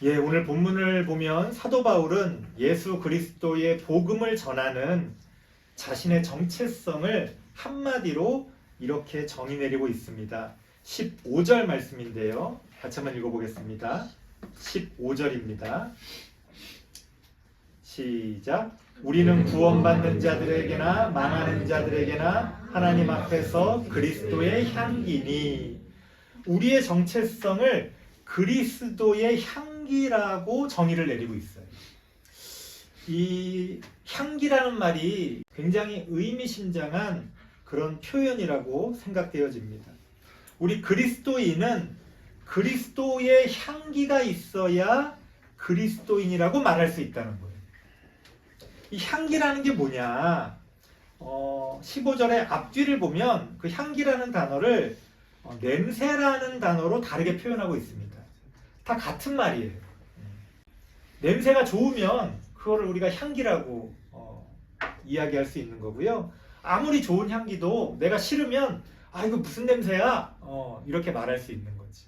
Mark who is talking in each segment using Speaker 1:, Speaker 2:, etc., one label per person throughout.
Speaker 1: 예, 오늘 본문을 보면 사도 바울은 예수 그리스도의 복음을 전하는 자신의 정체성을 한마디로 이렇게 정의 내리고 있습니다. 15절 말씀인데요. 같이 한번 읽어보겠습니다. 15절입니다. 시작. 우리는 구원받는 자들에게나 망하는 자들에게나 하나님 앞에서 그리스도의 향기니 우리의 정체성을 그리스도의 향 기라고 정의를 내리고 있어요. 이 향기라는 말이 굉장히 의미심장한 그런 표현이라고 생각되어집니다. 우리 그리스도인은 그리스도의 향기가 있어야 그리스도인이라고 말할 수 있다는 거예요. 이 향기라는 게 뭐냐? 어, 15절의 앞뒤를 보면 그 향기라는 단어를 어, 냄새라는 단어로 다르게 표현하고 있습니다. 다 같은 말이에요. 냄새가 좋으면 그거를 우리가 향기라고 어, 이야기할 수 있는 거고요. 아무리 좋은 향기도 내가 싫으면 아 이거 무슨 냄새야? 어, 이렇게 말할 수 있는 거지.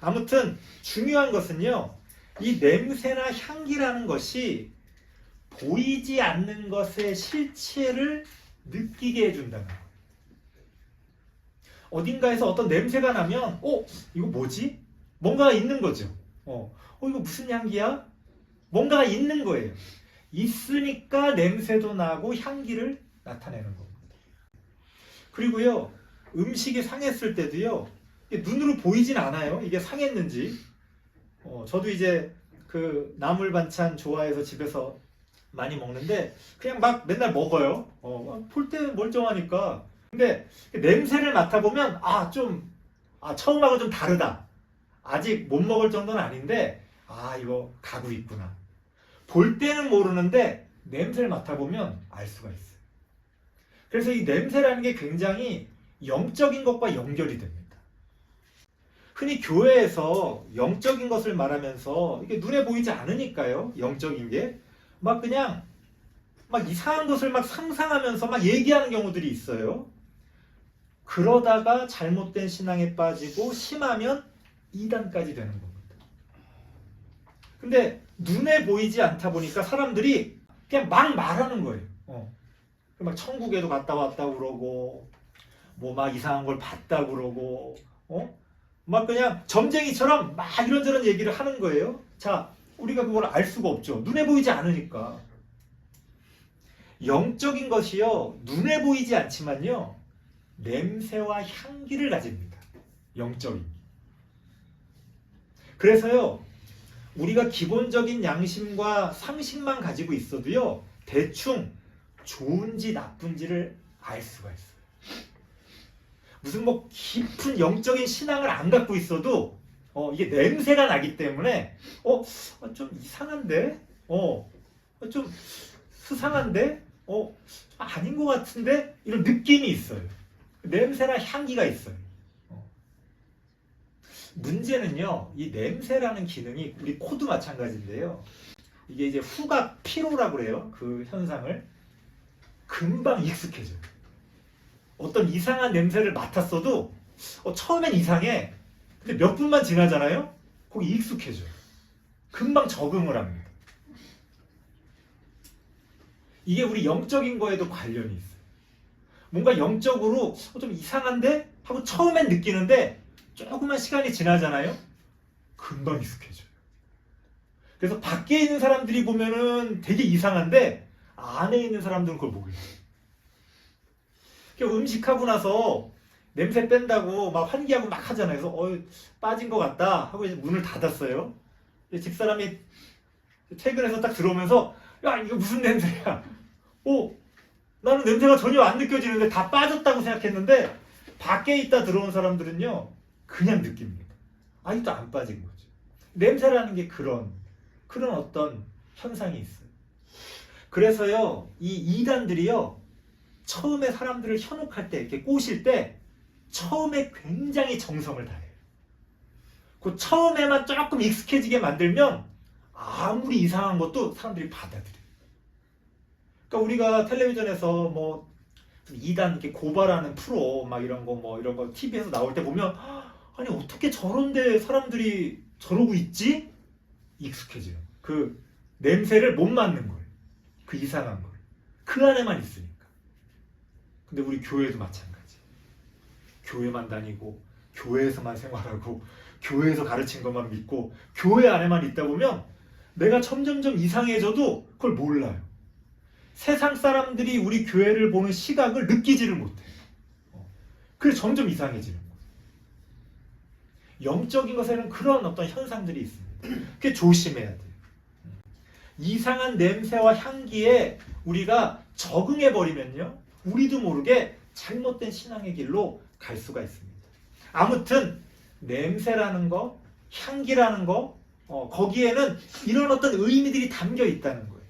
Speaker 1: 아무튼 중요한 것은요. 이 냄새나 향기라는 것이 보이지 않는 것의 실체를 느끼게 해준다는 거예요. 어딘가에서 어떤 냄새가 나면, 어, 이거 뭐지? 뭔가가 있는 거죠. 어, 어 이거 무슨 향기야? 뭔가가 있는 거예요. 있으니까 냄새도 나고 향기를 나타내는 겁니다. 그리고요, 음식이 상했을 때도요, 눈으로 보이진 않아요. 이게 상했는지. 어, 저도 이제 그 나물 반찬 좋아해서 집에서 많이 먹는데 그냥 막 맨날 먹어요. 어, 볼때 멀쩡하니까. 근데 냄새를 맡아보면 아, 좀, 아, 처음하고 좀 다르다. 아직 못 먹을 정도는 아닌데 아, 이거 가고 있구나. 볼 때는 모르는데 냄새를 맡아보면 알 수가 있어요. 그래서 이 냄새라는 게 굉장히 영적인 것과 연결이 됩니다. 흔히 교회에서 영적인 것을 말하면서 이게 눈에 보이지 않으니까요. 영적인 게. 막 그냥 막 이상한 것을 막 상상하면서 막 얘기하는 경우들이 있어요. 그러다가 잘못된 신앙에 빠지고 심하면 이단까지 되는 겁니다. 근데 눈에 보이지 않다 보니까 사람들이 그냥 막 말하는 거예요. 어. 막 천국에도 갔다 왔다 그러고 뭐 막 이상한 걸 봤다 그러고 어? 막 그냥 점쟁이처럼 막 이런저런 얘기를 하는 거예요. 자, 우리가 그걸 알 수가 없죠. 눈에 보이지 않으니까. 영적인 것이요, 눈에 보이지 않지만요, 냄새와 향기를 가집니다. 영적인. 그래서요, 우리가 기본적인 양심과 상식만 가지고 있어도요, 대충 좋은지 나쁜지를 알 수가 있어요. 무슨 뭐 깊은 영적인 신앙을 안 갖고 있어도 어, 이게 냄새가 나기 때문에 어, 어, 좀 이상한데? 어, 어, 좀 수상한데? 어, 아닌 것 같은데? 이런 느낌이 있어요. 냄새나 향기가 있어요. 어. 문제는요, 이 냄새라는 기능이 우리 코도 마찬가지인데요. 이게 이제 후각 피로라고 그래요. 그 현상을. 금방 익숙해져요. 어떤 이상한 냄새를 맡았어도 어, 처음엔 이상해. 근데 몇 분만 지나잖아요? 거기 익숙해져요. 금방 적응을 합니다. 이게 우리 영적인 거에도 관련이 있어요. 뭔가 영적으로 어, 좀 이상한데? 하고 처음엔 느끼는데 조금만 시간이 지나잖아요? 금방 익숙해져요. 그래서 밖에 있는 사람들이 보면은 되게 이상한데 안에 있는 사람들은 그걸 모르겠어요. 음식하고 나서 냄새 뺀다고 막 환기하고 막 하잖아요. 그래서 어 빠진 것 같다 하고 이제 문을 닫았어요. 집사람이 퇴근해서 딱 들어오면서 야 이거 무슨 냄새야? 오 나는 냄새가 전혀 안 느껴지는데 다 빠졌다고 생각했는데 밖에 있다 들어온 사람들은요 그냥 느낍니다. 아직도 안 빠진 거죠. 냄새라는 게 그런 그런 어떤 현상이 있어요. 그래서요 이 이단들이요 처음에 사람들을 현혹할 때 이렇게 꼬실 때 처음에 굉장히 정성을 다해요. 그 처음에만 조금 익숙해지게 만들면 아무리 이상한 것도 사람들이 받아들여요. 그러니까 우리가 텔레비전에서 뭐 2단 이렇게 고발하는 프로 막 이런 거 뭐 이런 거 TV에서 나올 때 보면 아니 어떻게 저런데 사람들이 저러고 있지? 익숙해져요. 그 냄새를 못 맡는 거예요. 그 이상한 걸. 그 안에만 있으니까. 근데 우리 교회도 마찬가지. 교회만 다니고 교회에서만 생활하고 교회에서 가르친 것만 믿고 교회 안에만 있다 보면 내가 점점점 이상해져도 그걸 몰라요. 세상 사람들이 우리 교회를 보는 시각을 느끼지를 못해요. 어. 그래서 점점 이상해지는. 영적인 것에는 그런 어떤 현상들이 있습니다. 그게 조심해야 돼요. 이상한 냄새와 향기에 우리가 적응해 버리면요, 우리도 모르게 잘못된 신앙의 길로 갈 수가 있습니다. 아무튼 냄새라는 거, 향기라는 거, 어, 거기에는 이런 어떤 의미들이 담겨 있다는 거예요.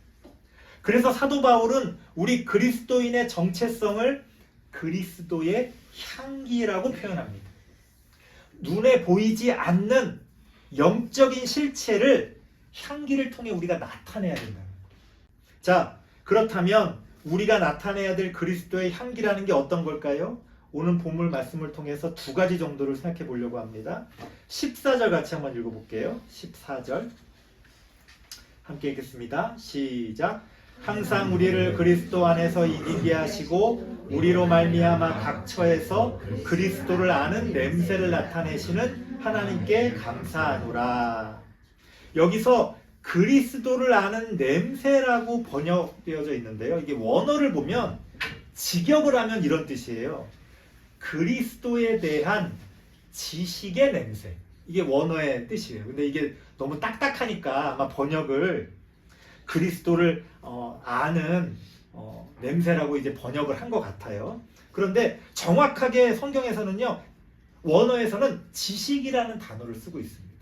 Speaker 1: 그래서 사도 바울은 우리 그리스도인의 정체성을 그리스도의 향기라고 표현합니다. 눈에 보이지 않는 영적인 실체를 향기를 통해 우리가 나타내야 거예요. 자, 그렇다면 우리가 나타내야 될 그리스도의 향기라는 게 어떤 걸까요? 오늘 본물 말씀을 통해서 두 가지 정도를 생각해 보려고 합니다. 14절 같이 한번 읽어볼게요. 14절. 함께 읽겠습니다. 시작. 항상 우리를 그리스도 안에서 이기게 하시고 우리로 말미암아 각 처에서 그리스도를 아는 냄새를 나타내시는 하나님께 감사하노라. 여기서 그리스도를 아는 냄새라고 번역되어져 있는데요. 이게 원어를 보면 직역을 하면 이런 뜻이에요. 그리스도에 대한 지식의 냄새. 이게 원어의 뜻이에요. 근데 이게 너무 딱딱하니까 아마 번역을 그리스도를 어, 아는 어, 냄새라고 이제 번역을 한 것 같아요. 그런데 정확하게 성경에서는요, 원어에서는 지식이라는 단어를 쓰고 있습니다.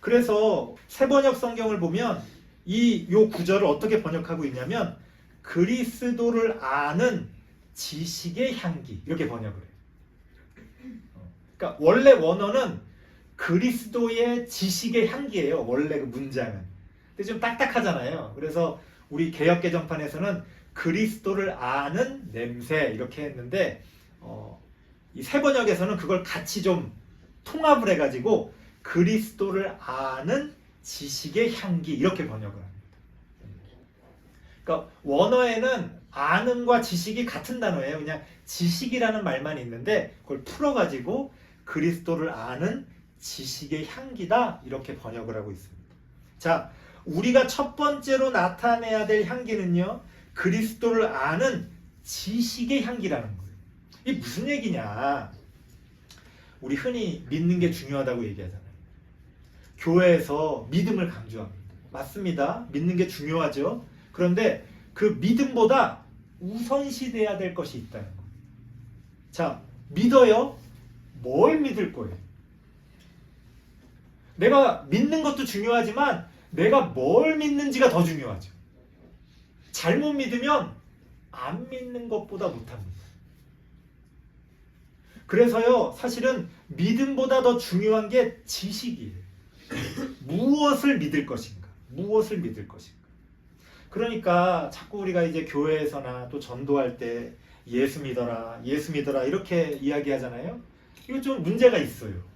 Speaker 1: 그래서 세번역 성경을 보면 이 요 구절을 어떻게 번역하고 있냐면 그리스도를 아는 지식의 향기 이렇게 번역을 해요. 어, 그러니까 원래 원어는 그리스도의 지식의 향기예요. 원래 그 문장은. 근데 좀 딱딱하잖아요. 그래서 우리 개역 개정판에서는 그리스도를 아는 냄새 이렇게 했는데 어, 이 세번역에서는 그걸 같이 좀 통합을 해가지고 그리스도를 아는 지식의 향기 이렇게 번역을 합니다. 그러니까 원어에는 아는과 지식이 같은 단어예요. 그냥 지식이라는 말만 있는데 그걸 풀어가지고 그리스도를 아는 지식의 향기다 이렇게 번역을 하고 있습니다. 자, 우리가 첫 번째로 나타내야 될 향기는요. 그리스도를 아는 지식의 향기라는 거예요. 이게 무슨 얘기냐? 우리 흔히 믿는 게 중요하다고 얘기하잖아요. 교회에서 믿음을 강조합니다. 맞습니다. 믿는 게 중요하죠. 그런데 그 믿음보다 우선시돼야 될 것이 있다는 거예요. 자, 믿어요? 뭘 믿을 거예요? 내가 믿는 것도 중요하지만 내가 뭘 믿는지가 더 중요하죠. 잘못 믿으면 안 믿는 것보다 못합니다. 그래서요, 사실은 믿음보다 더 중요한 게 지식이에요. 무엇을 믿을 것인가? 무엇을 믿을 것인가? 그러니까 자꾸 우리가 이제 교회에서나 또 전도할 때 예수 믿어라, 예수 믿어라 이렇게 이야기하잖아요. 이거 좀 문제가 있어요.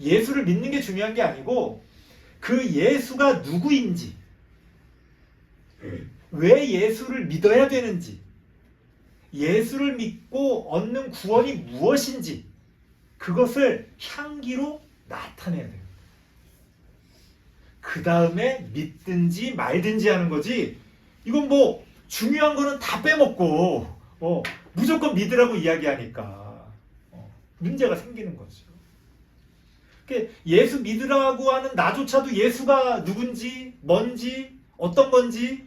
Speaker 1: 예수를 믿는 게 중요한 게 아니고 그 예수가 누구인지, 왜 예수를 믿어야 되는지, 예수를 믿고 얻는 구원이 무엇인지 그것을 향기로 나타내야 돼요. 그 다음에 믿든지 말든지 하는 거지. 이건 뭐 중요한 거는 다 빼먹고 어, 무조건 믿으라고 이야기하니까 어, 문제가 생기는 거죠. 그 예수 믿으라고 하는 나조차도 예수가 누군지, 뭔지, 어떤 건지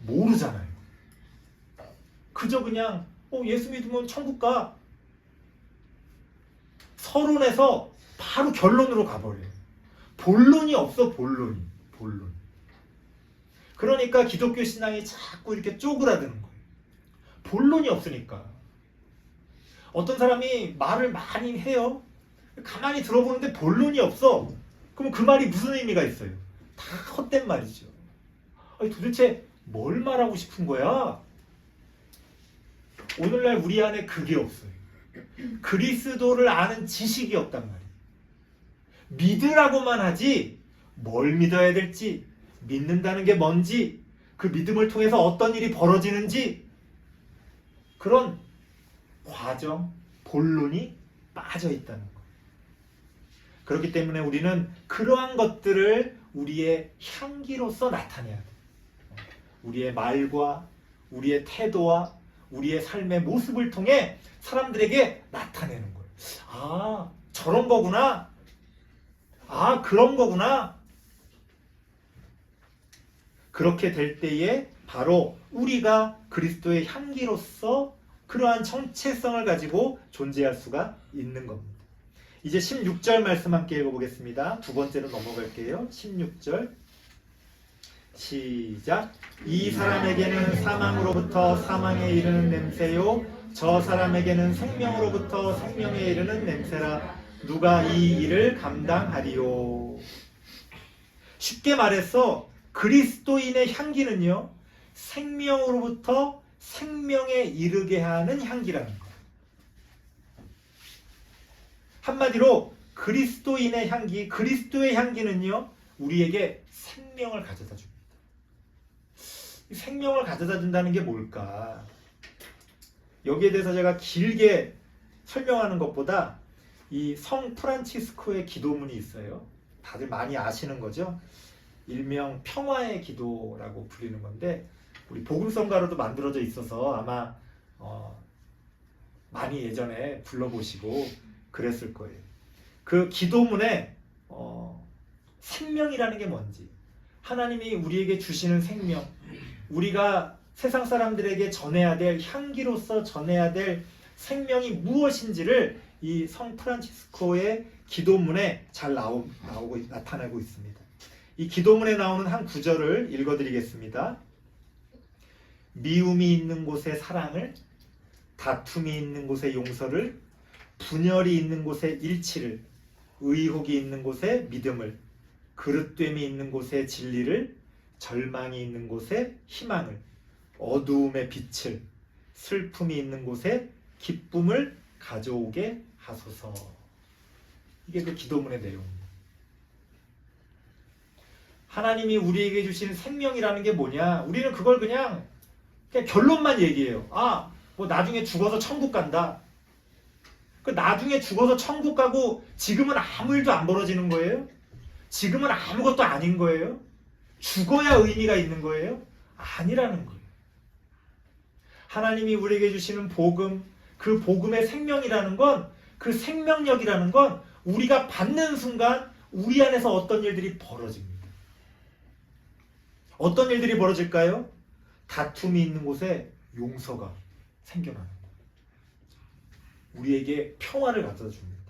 Speaker 1: 모르잖아요. 그저 그냥 어, 예수 믿으면 천국 가. 서론에서 바로 결론으로 가버려요. 본론이 없어, 본론이. 본론. 그러니까 기독교 신앙이 자꾸 이렇게 쪼그라드는 거예요. 본론이 없으니까. 어떤 사람이 말을 많이 해요. 가만히 들어보는데 본론이 없어. 그럼 그 말이 무슨 의미가 있어요? 다 헛된 말이죠. 아니, 도대체 뭘 말하고 싶은 거야? 오늘날 우리 안에 그게 없어요. 그리스도를 아는 지식이 없단 말이에요. 믿으라고만 하지 뭘 믿어야 될지 믿는다는 게 뭔지 그 믿음을 통해서 어떤 일이 벌어지는지 그런 과정, 본론이 빠져 있다는 거. 그렇기 때문에 우리는 그러한 것들을 우리의 향기로서 나타내야 돼. 우리의 말과 우리의 태도와 우리의 삶의 모습을 통해 사람들에게 나타내는 거예요. 아, 저런 거구나. 아, 그런 거구나. 그렇게 될 때에 바로 우리가 그리스도의 향기로서 그러한 정체성을 가지고 존재할 수가 있는 겁니다. 이제 16절 말씀 함께 읽어보겠습니다. 두 번째로 넘어갈게요. 16절. 시작. 이 사람에게는 사망으로부터 사망에 이르는 냄새요. 저 사람에게는 생명으로부터 생명에 이르는 냄새라. 누가 이 일을 감당하리요. 쉽게 말해서 그리스도인의 향기는요. 생명으로부터 생명에 이르게 하는 향기라는 거예요. 한마디로 그리스도인의 향기, 그리스도의 향기는요. 우리에게 생명을 가져다 줍니다. 이 생명을 가져다 준다는 게 뭘까? 여기에 대해서 제가 길게 설명하는 것보다 이 성 프란치스코의 기도문이 있어요. 다들 많이 아시는 거죠? 일명 평화의 기도라고 불리는 건데 우리 복음성가로도 만들어져 있어서 아마 어, 많이 예전에 불러보시고 그랬을 거예요. 그 기도문에 어, 생명이라는 게 뭔지 하나님이 우리에게 주시는 생명 우리가 세상 사람들에게 전해야 될 향기로서 전해야 될 생명이 무엇인지를 이 성 프란치스코의 기도문에 잘 나오, 나오고 나타나고 있습니다. 이 기도문에 나오는 한 구절을 읽어드리겠습니다. 미움이 있는 곳에 사랑을, 다툼이 있는 곳에 용서를, 분열이 있는 곳에 일치를, 의혹이 있는 곳에 믿음을, 그릇됨이 있는 곳에 진리를, 절망이 있는 곳에 희망을, 어두움의 빛을, 슬픔이 있는 곳에 기쁨을 가져오게 하소서. 이게 그 기도문의 내용입니다. 하나님이 우리에게 주신 생명이라는 게 뭐냐? 우리는 그걸 그냥, 그냥 결론만 얘기해요. 아, 뭐 나중에 죽어서 천국 간다. 그 나중에 죽어서 천국 가고 지금은 아무 일도 안 벌어지는 거예요? 지금은 아무것도 아닌 거예요? 죽어야 의미가 있는 거예요? 아니라는 거예요. 하나님이 우리에게 주시는 복음, 그 복음의 생명이라는 건, 그 생명력이라는 건 우리가 받는 순간 우리 안에서 어떤 일들이 벌어집니다. 어떤 일들이 벌어질까요? 다툼이 있는 곳에 용서가 생겨나는. 우리에게 평화를 가져다 줍니다.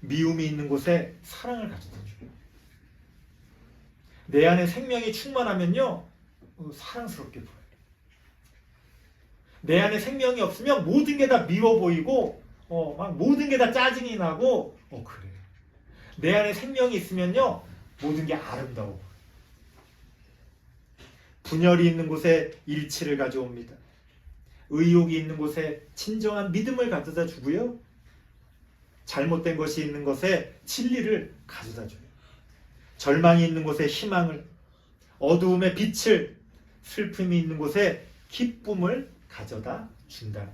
Speaker 1: 미움이 있는 곳에 사랑을 가져다 줘요. 내 안에 생명이 충만하면요, 어, 사랑스럽게 보여요. 내 안에 생명이 없으면 모든 게 다 미워 보이고, 어, 막 모든 게 다 짜증이 나고, 어, 그래요. 내 안에 생명이 있으면요, 모든 게 아름다워. 분열이 있는 곳에 일치를 가져옵니다. 의욕이 있는 곳에 진정한 믿음을 가져다 주고요. 잘못된 것이 있는 것에 진리를 가져다 줘요. 절망이 있는 곳에 희망을, 어두움의 빛을, 슬픔이 있는 곳에 기쁨을 가져다 거예요.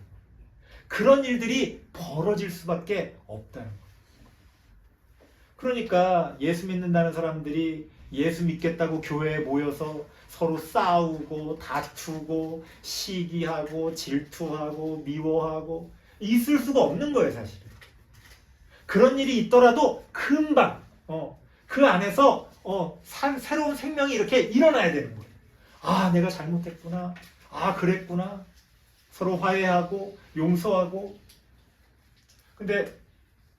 Speaker 1: 그런 일들이 벌어질 수밖에 없다는 거예요. 그러니까 예수 믿는다는 사람들이 예수 믿겠다고 교회에 모여서 서로 싸우고 다투고 시기하고 질투하고 미워하고 있을 수가 없는 거예요, 사실은. 그런 일이 있더라도 금방 어, 그 안에서 어, 산, 새로운 생명이 이렇게 일어나야 되는 거예요. 아, 내가 잘못했구나. 아, 그랬구나. 서로 화해하고 용서하고. 근데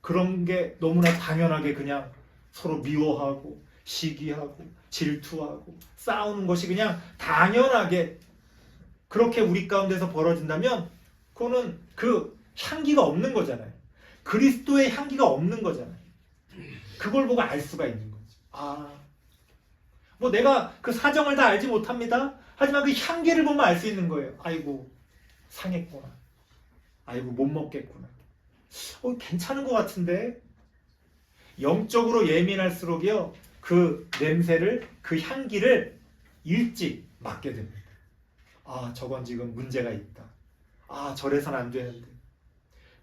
Speaker 1: 그런 게 너무나 당연하게 그냥 서로 미워하고 시기하고 질투하고 싸우는 것이 그냥 당연하게 그렇게 우리 가운데서 벌어진다면 그거는 그 향기가 없는 거잖아요. 그리스도의 향기가 없는 거잖아요. 그걸 보고 알 수가 있는 거죠. 아, 뭐 내가 그 사정을 다 알지 못합니다. 하지만 그 향기를 보면 알 수 있는 거예요. 아이고, 상했구나. 아이고, 못 먹겠구나. 어, 괜찮은 것 같은데? 영적으로 예민할수록요 그 냄새를 그 향기를 일찍 맡게 됩니다. 아 저건 지금 문제가 있다. 아 저래선 안 되는데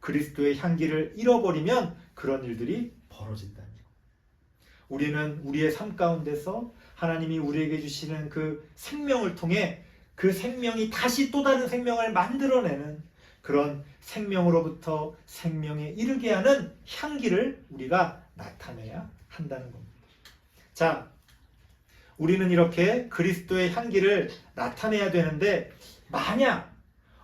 Speaker 1: 그리스도의 향기를 잃어버리면 그런 일들이 벌어진다는 거. 우리는 우리의 삶 가운데서 하나님이 우리에게 주시는 그 생명을 통해 그 생명이 다시 또 다른 생명을 만들어내는 그런 생명으로부터 생명에 이르게 하는 향기를 우리가 나타내야 한다는 겁니다. 자, 우리는 이렇게 그리스도의 향기를 나타내야 되는데 만약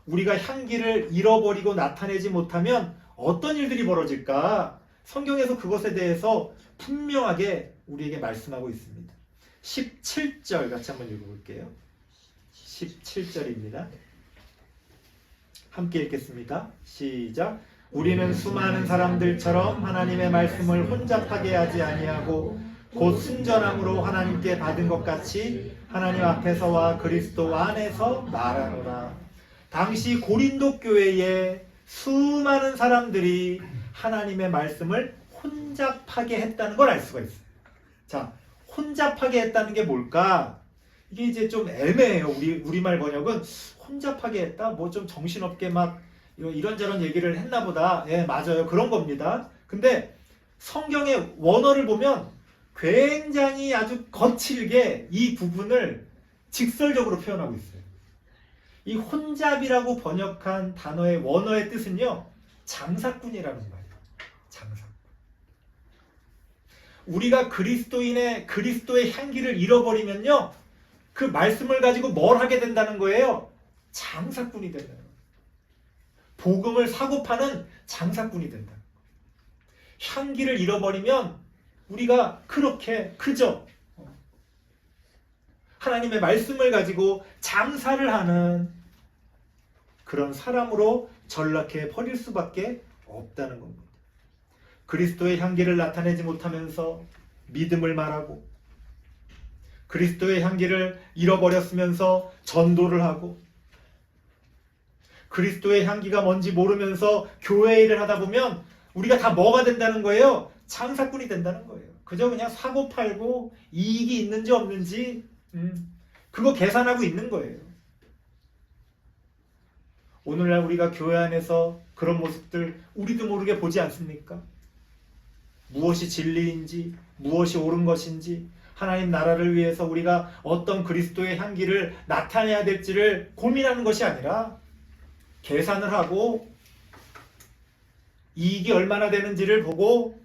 Speaker 1: 우리가 향기를 잃어버리고 나타내지 못하면 어떤 일들이 벌어질까? 성경에서 그것에 대해서 분명하게 우리에게 말씀하고 있습니다. 17절 같이 한번 읽어볼게요. 17절입니다. 함께 읽겠습니다. 시작. 우리는 수많은 사람들처럼 하나님의 말씀을 혼잡하게 하지 아니하고 곧 순전함으로 하나님께 받은 것 같이 하나님 앞에서와 그리스도 안에서 말하노라. 당시 고린도 교회에 수많은 사람들이 하나님의 말씀을 혼잡하게 했다는 걸 알 수가 있어요. 자, 혼잡하게 했다는 게 뭘까? 이게 이제 좀 애매해요. 우리 우리말 번역은 혼잡하게 했다. 뭐 좀 정신없게 막 이런- 이런저런 얘기를 했나 보다. 예, 맞아요. 그런 겁니다. 근데 성경의 원어를 보면 굉장히 아주 거칠게 이 부분을 직설적으로 표현하고 있어요. 이 혼잡이라고 번역한 단어의 원어의 뜻은요. 장사꾼이라는 말이에요. 장사꾼. 우리가 그리스도인의 그리스도의 향기를 잃어버리면요. 그 말씀을 가지고 뭘 하게 된다는 거예요? 장사꾼이 된다는 거예요. 복음을 사고 파는 장사꾼이 된다. 향기를 잃어버리면 우리가 그렇게 그저 하나님의 말씀을 가지고 장사를 하는 그런 사람으로 전락해 버릴 수밖에 없다는 겁니다. 그리스도의 향기를 나타내지 못하면서 믿음을 말하고 그리스도의 향기를 잃어버렸으면서 전도를 하고 그리스도의 향기가 뭔지 모르면서 교회 일을 하다 보면 우리가 다 뭐가 된다는 거예요? 장사꾼이 된다는 거예요. 그저 그냥 사고 팔고 이익이 있는지 없는지 음, 그거 계산하고 있는 거예요. 오늘날 우리가 교회 안에서 그런 모습들 우리도 모르게 보지 않습니까? 무엇이 진리인지 무엇이 옳은 것인지 하나님 나라를 위해서 우리가 어떤 그리스도의 향기를 나타내야 될지를 고민하는 것이 아니라 계산을 하고 이익이 얼마나 되는지를 보고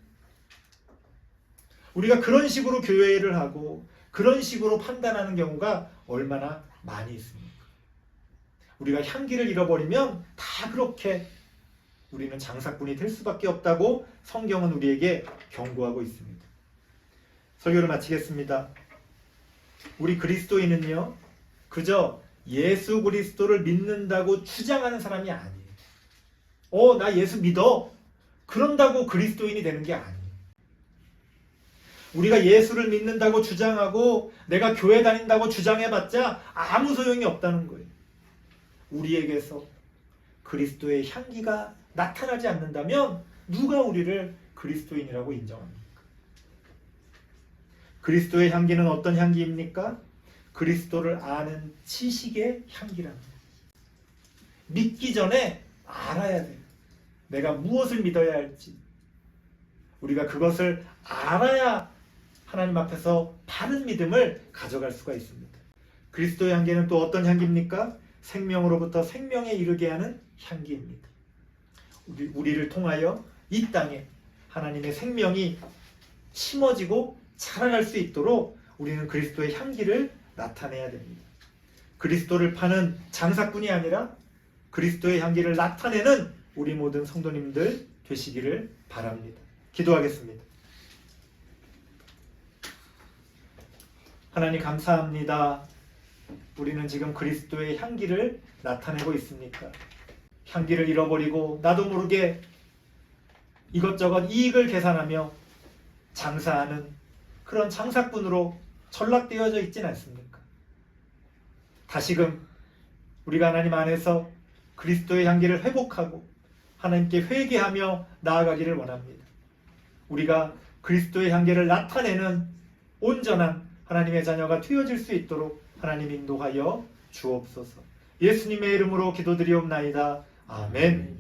Speaker 1: 우리가 그런 식으로 교회를 하고 그런 식으로 판단하는 경우가 얼마나 많이 있습니까? 우리가 향기를 잃어버리면 다 그렇게 우리는 장사꾼이 될 수밖에 없다고 성경은 우리에게 경고하고 있습니다. 설교를 마치겠습니다. 우리 그리스도인은요, 그저 예수 그리스도를 믿는다고 주장하는 사람이 아니에요. 어, 나 예수 믿어. 그런다고 그리스도인이 되는 게 아니에요. 우리가 예수를 믿는다고 주장하고 내가 교회 다닌다고 주장해봤자 아무 소용이 없다는 거예요. 우리에게서 그리스도의 향기가 나타나지 않는다면 누가 우리를 그리스도인이라고 인정합니까? 그리스도의 향기는 어떤 향기입니까? 그리스도를 아는 지식의 향기랍니다. 믿기 전에 알아야 돼요. 내가 무엇을 믿어야 할지. 우리가 그것을 알아야 하나님 앞에서 바른 믿음을 가져갈 수가 있습니다. 그리스도의 향기는 또 어떤 향기입니까? 생명으로부터 생명에 이르게 하는 향기입니다. 우리, 우리를 통하여 이 땅에 하나님의 생명이 심어지고 자라날 수 있도록 우리는 그리스도의 향기를 나타내야 됩니다. 그리스도를 파는 장사꾼이 아니라 그리스도의 향기를 나타내는 우리 모든 성도님들 되시기를 바랍니다. 기도하겠습니다. 하나님 감사합니다. 우리는 지금 그리스도의 향기를 나타내고 있습니까? 향기를 잃어버리고 나도 모르게 이것저것 이익을 계산하며 장사하는 그런 장사꾼으로 전락되어져 있진 않습니까? 다시금 우리가 하나님 안에서 그리스도의 향기를 회복하고 하나님께 회개하며 나아가기를 원합니다. 우리가 그리스도의 향기를 나타내는 온전한 하나님의 자녀가 되어질 수 있도록 하나님 인도하여 주옵소서. 예수님의 이름으로 기도드리옵나이다. 아멘.